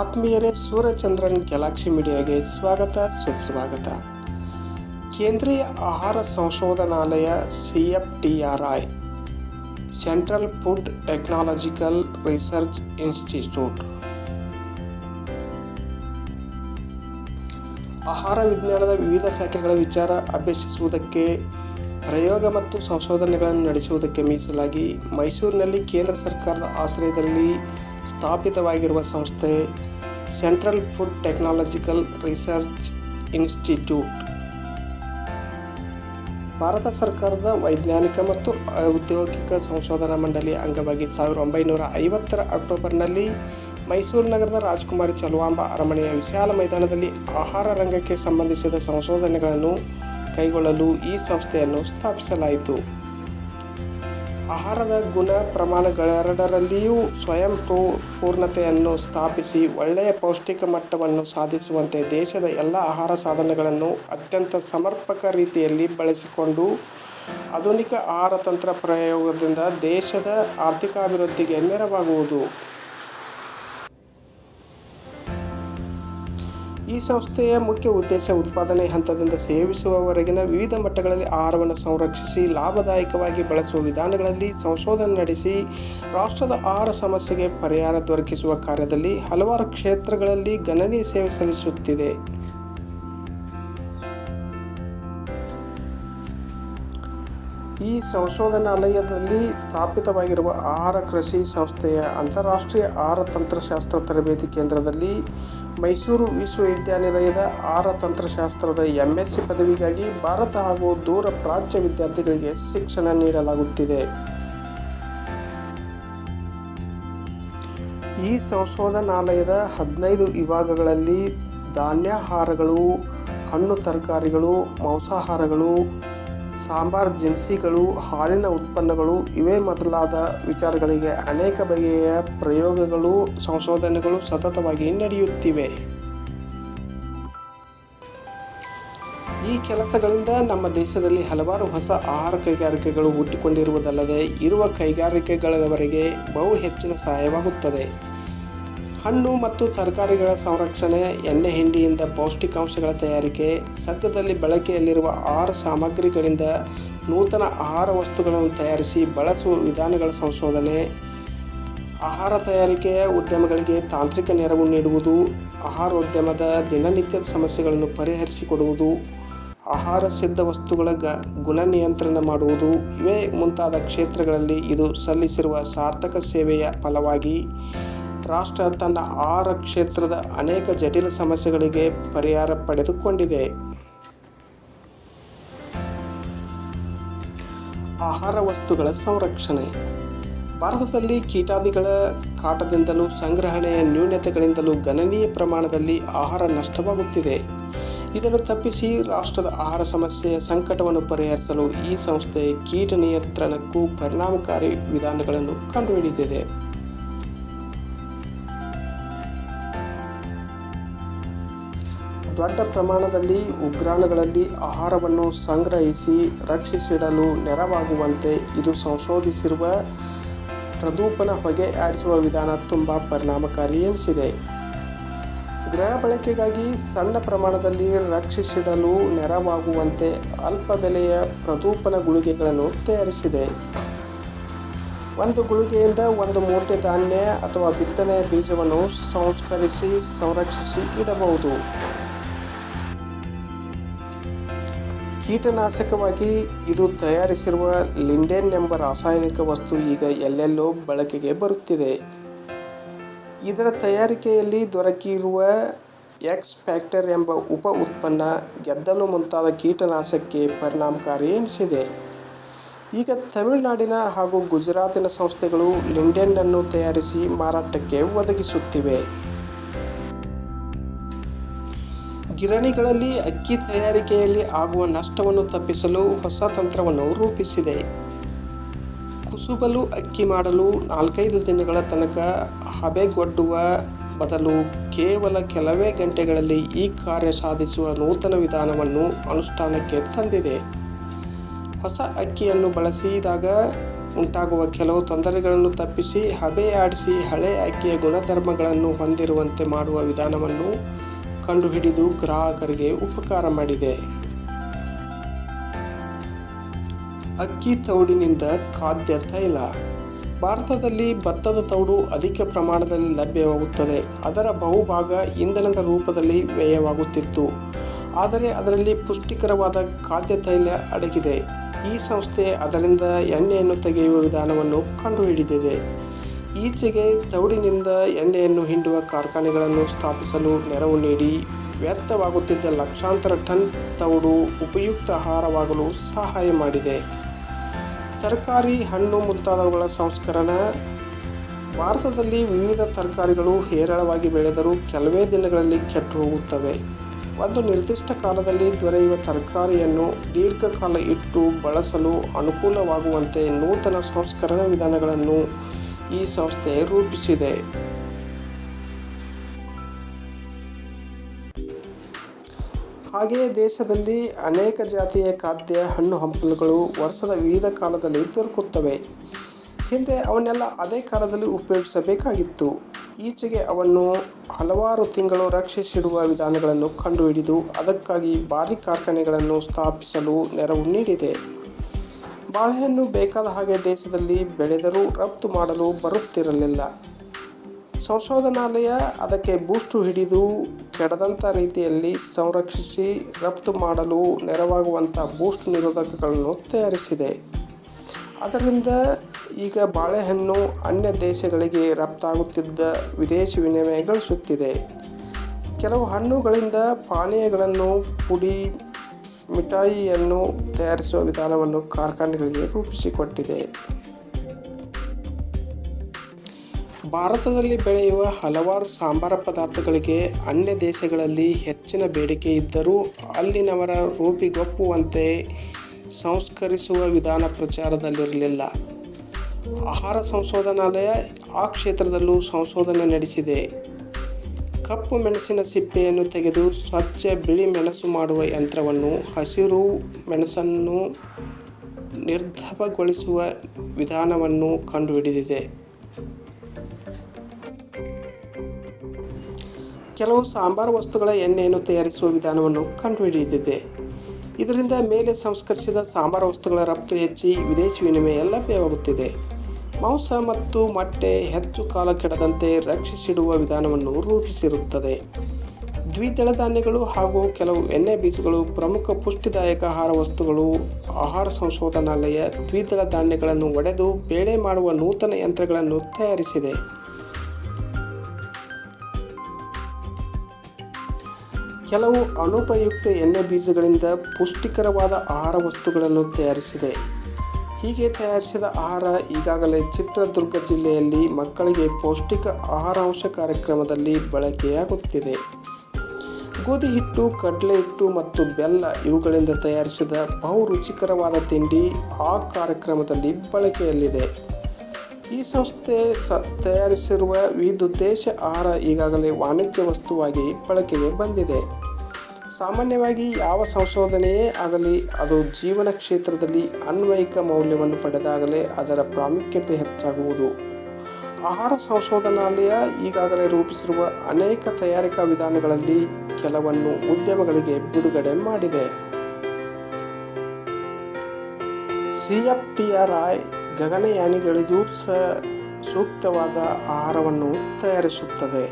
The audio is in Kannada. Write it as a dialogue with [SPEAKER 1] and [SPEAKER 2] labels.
[SPEAKER 1] ಆತ್ಮೀಯರೇ, ಸೂರ್ಯಚಂದ್ರನ್ ಗ್ಯಾಲಾಕ್ಸಿ ಮೀಡಿಯಾಗೆ ಸ್ವಾಗತ, ಸುಸ್ವಾಗತ. ಕೇಂದ್ರೀಯ ಆಹಾರ ಸಂಶೋಧನಾಲಯ C F T R I, central food technological research institute. ಆಹಾರ ವಿಜ್ಞಾನದ ವಿವಿಧ ಶಾಖೆಗಳ ವಿಚಾರ ಅಭ್ಯಸಿಸುವುದಕ್ಕೆ, ಪ್ರಯೋಗ ಮತ್ತು ಸಂಶೋಧನೆಗಳನ್ನು ನಡೆಸುವುದಕ್ಕೆ ಮೀಸಲಾಗಿ ಮೈಸೂರಿನಲ್ಲಿ ಕೇಂದ್ರ ಸರ್ಕಾರದ ಆಶ್ರಯದಲ್ಲಿ ಸ್ಥಾಪಿತವಾಗಿರುವ ಸಂಸ್ಥೆ central food technological research institute Bharat ಸರ್ಕಾರದ ವೈಜ್ಞಾನಿಕ ಮತ್ತು ಔದ್ಯೋಗಿಕ ಸಂಶೋಧನಾ ಮಂಡಳಿಯ ಅಂಗವಾಗಿ ಸಾವಿರದ ಒಂಬೈನೂರ ಐವತ್ತರ ಅಕ್ಟೋಬರ್ನಲ್ಲಿ ಮೈಸೂರು ನಗರದ ರಾಜ್ಕುಮಾರಿ ಚಲುವಾಂಬ ಅರಮನೆಯ ವಿಶಾಲ ಮೈದಾನದಲ್ಲಿ ಆಹಾರ ರಂಗಕ್ಕೆ ಸಂಬಂಧಿಸಿದ ಸಂಶೋಧನೆಗಳನ್ನು ಕೈಗೊಳ್ಳಲು ಈ ಸಂಸ್ಥೆಯನ್ನು ಸ್ಥಾಪಿಸಲಾಯಿತು. ಆಹಾರದ ಗುಣ ಪ್ರಮಾಣಗಳೆರಡರಲ್ಲಿಯೂ ಸ್ವಯಂ ಪೂರ್ಣತೆಯನ್ನು ಸ್ಥಾಪಿಸಿ ಒಳ್ಳೆಯ ಪೌಷ್ಟಿಕ ಮಟ್ಟವನ್ನು ಸಾಧಿಸುವಂತೆ ದೇಶದ ಎಲ್ಲ ಆಹಾರ ಸಾಧನಗಳನ್ನು ಅತ್ಯಂತ ಸಮರ್ಪಕ ರೀತಿಯಲ್ಲಿ ಬಳಸಿಕೊಂಡು ಆಧುನಿಕ ಆಹಾರ ತಂತ್ರ ಪ್ರಯೋಗದಿಂದ ದೇಶದ ಆರ್ಥಿಕಾಭಿವೃದ್ಧಿಗೆ ನೆರವಾಗುವುದು. ಈ ಸಂಸ್ಥೆಯ ಮುಖ್ಯ ಉದ್ದೇಶ ಉತ್ಪಾದನೆ ಹಂತದಿಂದ ಸೇವಿಸುವವರೆಗಿನ ವಿವಿಧ ಮಟ್ಟಗಳಲ್ಲಿ ಆಹಾರವನ್ನು ಸಂರಕ್ಷಿಸಿ ಲಾಭದಾಯಕವಾಗಿ ಬಳಸುವ ವಿಧಾನಗಳಲ್ಲಿ ಸಂಶೋಧನೆ ನಡೆಸಿ ರಾಷ್ಟ್ರದ ಆಹಾರ ಸಮಸ್ಯೆಗೆ ಪರಿಹಾರ ದೊರಕಿಸುವ ಕಾರ್ಯದಲ್ಲಿ ಹಲವಾರು ಕ್ಷೇತ್ರಗಳಲ್ಲಿ ಗಣನೀಯ ಸೇವೆ ಸಲ್ಲಿಸುತ್ತಿದೆ. ಈ ಸಂಶೋಧನಾಲಯದಲ್ಲಿ ಸ್ಥಾಪಿತವಾಗಿರುವ ಆಹಾರ ಕೃಷಿ ಸಂಸ್ಥೆಯ ಅಂತಾರಾಷ್ಟ್ರೀಯ ಆಹಾರ ತಂತ್ರಶಾಸ್ತ್ರ ತರಬೇತಿ ಕೇಂದ್ರದಲ್ಲಿ ಮೈಸೂರು ವಿಶ್ವವಿದ್ಯಾನಿಲಯದ ಆಹಾರ ತಂತ್ರಶಾಸ್ತ್ರದ ಎಂ ಎಸ್ ಪದವಿಗಾಗಿ ಭಾರತ ಹಾಗೂ ದೂರ ಪ್ರಾಚ್ಯ ವಿದ್ಯಾರ್ಥಿಗಳಿಗೆ ಶಿಕ್ಷಣ ನೀಡಲಾಗುತ್ತಿದೆ. ಈ ಸಂಶೋಧನಾಲಯದ ಹದಿನೈದು ವಿಭಾಗಗಳಲ್ಲಿ ಧಾನ್ಯಾಹಾರಗಳು, ಹಣ್ಣು ತರಕಾರಿಗಳು, ಮಾಂಸಾಹಾರಗಳು ಸಾಂಬಾರ್ ದಿನಸಿಗಳು ಹಾಲಿನ ಉತ್ಪನ್ನಗಳು, ಇವೇ ಮೊದಲಾದ ವಿಚಾರಗಳಿಗೆ ಅನೇಕ ಬಗೆಯ ಪ್ರಯೋಗಗಳು, ಸಂಶೋಧನೆಗಳು ಸತತವಾಗಿ ನಡೆಯುತ್ತಿವೆ. ಈ ಕೆಲಸಗಳಿಂದ ನಮ್ಮ ದೇಶದಲ್ಲಿ ಹಲವಾರು ಹೊಸ ಆಹಾರ ಕೈಗಾರಿಕೆಗಳು ಹುಟ್ಟಿಕೊಂಡಿರುವುದಲ್ಲದೆ, ಇರುವ ಕೈಗಾರಿಕೆಗಳವರೆಗೆ ಬಹು ಹೆಚ್ಚಿನ ಸಹಾಯವಾಗುತ್ತದೆ. ಹಣ್ಣು ಮತ್ತು ತರಕಾರಿಗಳ ಸಂರಕ್ಷಣೆ, ಎಣ್ಣೆ ಹಿಂಡಿಯಿಂದ ಪೌಷ್ಟಿಕಾಂಶಗಳ ತಯಾರಿಕೆ, ಸದ್ಯದಲ್ಲಿ ಬಳಕೆಯಲ್ಲಿರುವ ಆಹಾರ ಸಾಮಗ್ರಿಗಳಿಂದ ನೂತನ ಆಹಾರ ವಸ್ತುಗಳನ್ನು ತಯಾರಿಸಿ ಬಳಸುವ ವಿಧಾನಗಳ ಸಂಶೋಧನೆ, ಆಹಾರ ತಯಾರಿಕೆಯ ಉದ್ಯಮಗಳಿಗೆ ತಾಂತ್ರಿಕ ನೆರವು ನೀಡುವುದು, ಆಹಾರೋದ್ಯಮದ ದಿನನಿತ್ಯದ ಸಮಸ್ಯೆಗಳನ್ನು ಪರಿಹರಿಸಿಕೊಡುವುದು, ಆಹಾರ ಸಿದ್ಧ ವಸ್ತುಗಳ ಗ ಗುಣ ನಿಯಂತ್ರಣ ಮಾಡುವುದು, ಇವೇ ಮುಂತಾದ ಕ್ಷೇತ್ರಗಳಲ್ಲಿ ಇದು ಸಲ್ಲಿಸಿರುವ ಸಾರ್ಥಕ ಸೇವೆಯ ಫಲವಾಗಿ ರಾಷ್ಟ್ರ ತನ್ನ ಆಹಾರ ಕ್ಷೇತ್ರದ ಅನೇಕ ಜಟಿಲ ಸಮಸ್ಯೆಗಳಿಗೆ ಪರಿಹಾರ ಪಡೆದುಕೊಂಡಿದೆ. ಆಹಾರ ವಸ್ತುಗಳ ಸಂರಕ್ಷಣೆ. ಭಾರತದಲ್ಲಿ ಕೀಟಾದಿಗಳ ಕಾಟದಿಂದಲೂ ಸಂಗ್ರಹಣೆಯ ನ್ಯೂನತೆಗಳಿಂದಲೂ ಗಣನೀಯ ಪ್ರಮಾಣದಲ್ಲಿ ಆಹಾರ ನಷ್ಟವಾಗುತ್ತಿದೆ. ಇದನ್ನು ತಪ್ಪಿಸಿ ರಾಷ್ಟ್ರದ ಆಹಾರ ಸಮಸ್ಯೆಯ ಸಂಕಟವನ್ನು ಪರಿಹರಿಸಲು ಈ ಸಂಸ್ಥೆ ಕೀಟ ನಿಯಂತ್ರಣಕ್ಕೂ ಪರಿಣಾಮಕಾರಿ ವಿಧಾನಗಳನ್ನು ಕಂಡುಹಿಡಿದಿದೆ. ದೊಡ್ಡ ಪ್ರಮಾಣದಲ್ಲಿ ಉಗ್ರಾಣಗಳಲ್ಲಿ ಆಹಾರವನ್ನು ಸಂಗ್ರಹಿಸಿ ರಕ್ಷಿಸಿಡಲು ನೆರವಾಗುವಂತೆ ಇದು ಸಂಶೋಧಿಸಿರುವ ಪ್ರದೂಪನ ಹೊಗೆ ಆಡಿಸುವ ವಿಧಾನ ತುಂಬ ಪರಿಣಾಮಕಾರಿ ಎನಿಸಿದೆ. ಗೃಹ ಬಳಕೆಗಾಗಿ ಸಣ್ಣ ಪ್ರಮಾಣದಲ್ಲಿ ರಕ್ಷಿಸಿಡಲು ನೆರವಾಗುವಂತೆ ಅಲ್ಪ ಬೆಲೆಯ ಪ್ರದೂಪನ ಗುಳಿಗೆಗಳನ್ನು ತಯಾರಿಸಿದೆ. ಒಂದು ಗುಳಿಗೆಯಿಂದ ಒಂದು ಮೂಟೆ ಧಾನ್ಯ ಅಥವಾ ಬಿತ್ತನೆಯ ಬೀಜವನ್ನು ಸಂಸ್ಕರಿಸಿ ಸಂರಕ್ಷಿಸಿ ಇಡಬಹುದು. ಕೀಟನಾಶಕವಾಗಿ ಇದು ತಯಾರಿಸಿರುವ ಲಿಂಡೆನ್ ಎಂಬ ರಾಸಾಯನಿಕ ವಸ್ತು ಈಗ ಎಲ್ಲೆಲ್ಲೋ ಬಳಕೆಗೆ ಬರುತ್ತಿದೆ. ಇದರ ತಯಾರಿಕೆಯಲ್ಲಿ ದೊರಕಿರುವ ಎಕ್ಸ್ ಫ್ಯಾಕ್ಟರ್ ಎಂಬ ಉಪ ಉತ್ಪನ್ನ ಗೆದ್ದಲು ಮುಂತಾದ ಕೀಟನಾಶಕಕ್ಕೆ ಪರಿಣಾಮಕಾರಿ ಎನಿಸಿದೆ. ಈಗ ತಮಿಳುನಾಡಿನ ಹಾಗೂ ಗುಜರಾತಿನ ಸಂಸ್ಥೆಗಳು ಲಿಂಡೆನ್ನನ್ನು ತಯಾರಿಸಿ ಮಾರಾಟಕ್ಕೆ ಒದಗಿಸುತ್ತಿವೆ. ಗಿರಣಿಗಳಲ್ಲಿ ಅಕ್ಕಿ ತಯಾರಿಕೆಯಲ್ಲಿ ಆಗುವ ನಷ್ಟವನ್ನು ತಪ್ಪಿಸಲು ಹೊಸ ತಂತ್ರವನ್ನು ರೂಪಿಸಿದೆ. ಕುಸುಬಲು ಅಕ್ಕಿ ಮಾಡಲು ನಾಲ್ಕೈದು ದಿನಗಳ ತನಕ ಹಬೆಗೊಡ್ಡುವ ಬದಲು ಕೇವಲ ಕೆಲವೇ ಗಂಟೆಗಳಲ್ಲಿ ಈ ಕಾರ್ಯ ಸಾಧಿಸುವ ನೂತನ ವಿಧಾನವನ್ನು ಅನುಷ್ಠಾನಕ್ಕೆ ತಂದಿದೆ. ಹೊಸ ಅಕ್ಕಿಯನ್ನು ಬಳಸಿದಾಗ ಉಂಟಾಗುವ ಕೆಲವು ತೊಂದರೆಗಳನ್ನು ತಪ್ಪಿಸಿ ಹಬೆಯಾಡಿಸಿ ಹಳೆ ಅಕ್ಕಿಯ ಗುಣಧರ್ಮಗಳನ್ನು ಹೊಂದಿರುವಂತೆ ಮಾಡುವ ವಿಧಾನವನ್ನು ಕಂಡುಹಿಡಿದು ಗ್ರಾಹಕರಿಗೆ ಉಪಕಾರ ಮಾಡಿದೆ. ಅಕ್ಕಿ ತೌಡಿನಿಂದ ಖಾದ್ಯ ತೈಲ. ಭಾರತದಲ್ಲಿ ಭತ್ತದ ತೌಡು ಅಧಿಕ ಪ್ರಮಾಣದಲ್ಲಿ ಲಭ್ಯವಾಗುತ್ತದೆ. ಅದರ ಬಹುಭಾಗ ಇಂಧನದ ರೂಪದಲ್ಲಿ ವ್ಯಯವಾಗುತ್ತಿತ್ತು. ಆದರೆ ಅದರಲ್ಲಿ ಪುಷ್ಟಿಕರವಾದ ಖಾದ್ಯ ತೈಲ ಅಡಗಿದೆ. ಈ ಸಂಸ್ಥೆ ಅದರಿಂದ ಎಣ್ಣೆಯನ್ನು ತೆಗೆಯುವ ವಿಧಾನವನ್ನು ಕಂಡುಹಿಡಿದಿದೆ. ಈಚೆಗೆ ತೌಡಿನಿಂದ ಎಣ್ಣೆಯನ್ನು ಹಿಂಡುವ ಕಾರ್ಖಾನೆಗಳನ್ನು ಸ್ಥಾಪಿಸಲು ನೆರವು ನೀಡಿ ವ್ಯರ್ಥವಾಗುತ್ತಿದ್ದ ಲಕ್ಷಾಂತರ ಟನ್ ತೌಡು ಉಪಯುಕ್ತ ಆಹಾರವಾಗಲು ಸಹಾಯ ಮಾಡಿದೆ. ತರಕಾರಿ, ಹಣ್ಣು ಮುಂತಾದವುಗಳ ಸಂಸ್ಕರಣ ಭಾರತದಲ್ಲಿ ವಿವಿಧ ತರಕಾರಿಗಳು ಹೇರಳವಾಗಿ ಬೆಳೆದರೂ ಕೆಲವೇ ದಿನಗಳಲ್ಲಿ ಕೆಟ್ಟು ಹೋಗುತ್ತವೆ. ಒಂದು ನಿರ್ದಿಷ್ಟ ಕಾಲದಲ್ಲಿ ದೊರೆಯುವ ತರಕಾರಿಯನ್ನು ದೀರ್ಘಕಾಲ ಇಟ್ಟು ಬಳಸಲು ಅನುಕೂಲವಾಗುವಂತೆ ನೂತನ ಸಂಸ್ಕರಣ ವಿಧಾನಗಳನ್ನು ಈ ಸಂಸ್ಥೆ ರೂಪಿಸಿದೆ. ಹಾಗೆಯೇ ದೇಶದಲ್ಲಿ ಅನೇಕ ಜಾತಿಯ ಖಾದ್ಯ ಹಣ್ಣು ಹಂಪಲುಗಳು ವರ್ಷದ ವಿವಿಧ ಕಾಲದಲ್ಲಿ ದೊರಕುತ್ತವೆ. ಹಿಂದೆ ಅವನ್ನೆಲ್ಲ ಅದೇ ಕಾಲದಲ್ಲಿ ಉಪಯೋಗಿಸಬೇಕಾಗಿತ್ತು. ಈಚೆಗೆ ಅವನ್ನು ಹಲವಾರು ತಿಂಗಳು ರಕ್ಷಿಸಿಡುವ ವಿಧಾನಗಳನ್ನು ಕಂಡುಹಿಡಿದು ಅದಕ್ಕಾಗಿ ಭಾರಿ ಕಾರ್ಖಾನೆಗಳನ್ನು ಸ್ಥಾಪಿಸಲು ನೆರವು ನೀಡಿದೆ. ಬಾಳೆಹಣ್ಣು ಬೇಕಾದ ಹಾಗೆ ದೇಶದಲ್ಲಿ ಬೆಳೆದರೂ ರಫ್ತು ಮಾಡಲು ಬರುತ್ತಿರಲಿಲ್ಲ. ಸಂಶೋಧನಾಲಯ ಅದಕ್ಕೆ ಬೂಸ್ಟು ಹಿಡಿದು ಕೆಡದಂಥ ರೀತಿಯಲ್ಲಿ ಸಂರಕ್ಷಿಸಿ ರಫ್ತು ಮಾಡಲು ನೆರವಾಗುವಂಥ ಬೂಸ್ಟ್ ನಿರೋಧಕಗಳನ್ನು ತಯಾರಿಸಿದೆ. ಅದರಿಂದ ಈಗ ಬಾಳೆಹಣ್ಣು ಅನ್ಯ ದೇಶಗಳಿಗೆ ರಫ್ತಾಗುತ್ತಿದ್ದ ವಿದೇಶಿ ವಿನಿಮಯ ಗಳಿಸುತ್ತಿದೆ ಕೆಲವು ಹಣ್ಣುಗಳಿಂದ ಪಾನೀಯಗಳನ್ನು ಪುಡಿ ಮಿಠಾಯಿಯನ್ನು ತಯಾರಿಸುವ ವಿಧಾನವನ್ನು ಕಾರ್ಖಾನೆಗಳಿಗೆ ರೂಪಿಸಿಕೊಟ್ಟಿದೆ. ಭಾರತದಲ್ಲಿ ಬೆಳೆಯುವ ಹಲವಾರು ಸಾಂಬಾರ ಪದಾರ್ಥಗಳಿಗೆ ಅನ್ಯ ದೇಶಗಳಲ್ಲಿ ಹೆಚ್ಚಿನ ಬೇಡಿಕೆ ಇದ್ದರೂ ಅಲ್ಲಿನವರ ರೂಪಿಗೊಪ್ಪುವಂತೆ ಸಂಸ್ಕರಿಸುವ ವಿಧಾನ ಪ್ರಚಾರದಲ್ಲಿರಲಿಲ್ಲ. ಆಹಾರ ಸಂಶೋಧನಾಲಯ ಆ ಕ್ಷೇತ್ರದಲ್ಲೂ ಸಂಶೋಧನೆ ನಡೆಸಿದೆ. ಕಪ್ಪು ಮೆಣಸಿನ ಸಿಪ್ಪೆಯನ್ನು ತೆಗೆದು ಸ್ವಚ್ಛ ಬಿಳಿ ಮೆಣಸು ಮಾಡುವ ಯಂತ್ರವನ್ನು ಹಸಿರು ಮೆಣಸನ್ನು ನಿರ್ಧವಗೊಳಿಸುವ ವಿಧಾನವನ್ನು ಕಂಡುಹಿಡಿದಿದೆ. ಕೆಲವು ಸಾಂಬಾರು ವಸ್ತುಗಳ ಎಣ್ಣೆಯನ್ನು ತಯಾರಿಸುವ ವಿಧಾನವನ್ನು ಕಂಡುಹಿಡಿದಿದೆ. ಇದರಿಂದ ಮೇಲೆ ಸಂಸ್ಕರಿಸಿದ ಸಾಂಬಾರು ವಸ್ತುಗಳ ರಫ್ತು ಹೆಚ್ಚಿ ವಿದೇಶಿ ವಿನಿಮಯ ಲಭ್ಯವಾಗುತ್ತಿದೆ. ಮಾಂಸ ಮತ್ತು ಮೊಟ್ಟೆ ಹೆಚ್ಚು ಕಾಲ ಕೆಡದಂತೆ ರಕ್ಷಿಸಿಡುವ ವಿಧಾನವನ್ನು ರೂಪಿಸಿರುತ್ತದೆ. ದ್ವಿದಳ ಧಾನ್ಯಗಳು ಹಾಗೂ ಕೆಲವು ಎಣ್ಣೆ ಬೀಜಗಳು ಪ್ರಮುಖ ಪುಷ್ಟಿದಾಯಕ ಆಹಾರ ವಸ್ತುಗಳು. ಆಹಾರ ಸಂಶೋಧನಾಲಯ ದ್ವಿದಳ ಧಾನ್ಯಗಳನ್ನು ಒಡೆದು ಬೇಳೆ ಮಾಡುವ ನೂತನ ಯಂತ್ರಗಳನ್ನು ತಯಾರಿಸಿದೆ. ಕೆಲವು ಅನುಪಯುಕ್ತ ಎಣ್ಣೆ ಬೀಜಗಳಿಂದ ಪುಷ್ಟಿಕರವಾದ ಆಹಾರ ವಸ್ತುಗಳನ್ನು ತಯಾರಿಸಿದೆ. ಹೀಗೆ ತಯಾರಿಸಿದ ಆಹಾರ ಈಗಾಗಲೇ ಚಿತ್ರದುರ್ಗ ಜಿಲ್ಲೆಯಲ್ಲಿ ಮಕ್ಕಳಿಗೆ ಪೌಷ್ಟಿಕ ಆಹಾರಾಂಶ ಕಾರ್ಯಕ್ರಮದಲ್ಲಿ ಬಳಕೆಯಾಗುತ್ತಿದೆ. ಗೋಧಿ ಹಿಟ್ಟು, ಕಡಲೆ ಹಿಟ್ಟು ಮತ್ತು ಬೆಲ್ಲ ಇವುಗಳಿಂದ ತಯಾರಿಸಿದ ಬಹು ರುಚಿಕರವಾದ ತಿಂಡಿ ಆ ಕಾರ್ಯಕ್ರಮದಲ್ಲಿ ಬಳಕೆಯಲ್ಲಿದೆ. ಈ ಸಂಸ್ಥೆ ಸ ತಯಾರಿಸಿರುವ ವಿವಿಧೋದ್ದೇಶ ಆಹಾರ ಈಗಾಗಲೇ ವಾಣಿಜ್ಯ ವಸ್ತುವಾಗಿ ಬಳಕೆಗೆ ಬಂದಿದೆ. ಸಾಮಾನ್ಯವಾಗಿ ಯಾವ ಸಂಶೋಧನೆಯೇ ಆಗಲಿ, ಅದು ಜೀವನ ಕ್ಷೇತ್ರದಲ್ಲಿ ಅನ್ವಯಿಕ ಮೌಲ್ಯವನ್ನು ಪಡೆದಾಗಲೇ ಅದರ ಪ್ರಾಮುಖ್ಯತೆ ಹೆಚ್ಚಾಗುವುದು. ಆಹಾರ ಸಂಶೋಧನಾಲಯ ಈಗಾಗಲೇ ರೂಪಿಸಿರುವ ಅನೇಕ ತಯಾರಿಕಾ ವಿಧಾನಗಳಲ್ಲಿ ಕೆಲವನ್ನು ಉದ್ಯಮಗಳಿಗೆ ಬಿಡುಗಡೆ ಮಾಡಿದೆ. C F T R I ಗಗನಯಾನಿಗಳಿಗೂ ಸೂಕ್ತವಾದ ಆಹಾರವನ್ನು ತಯಾರಿಸುತ್ತದೆ.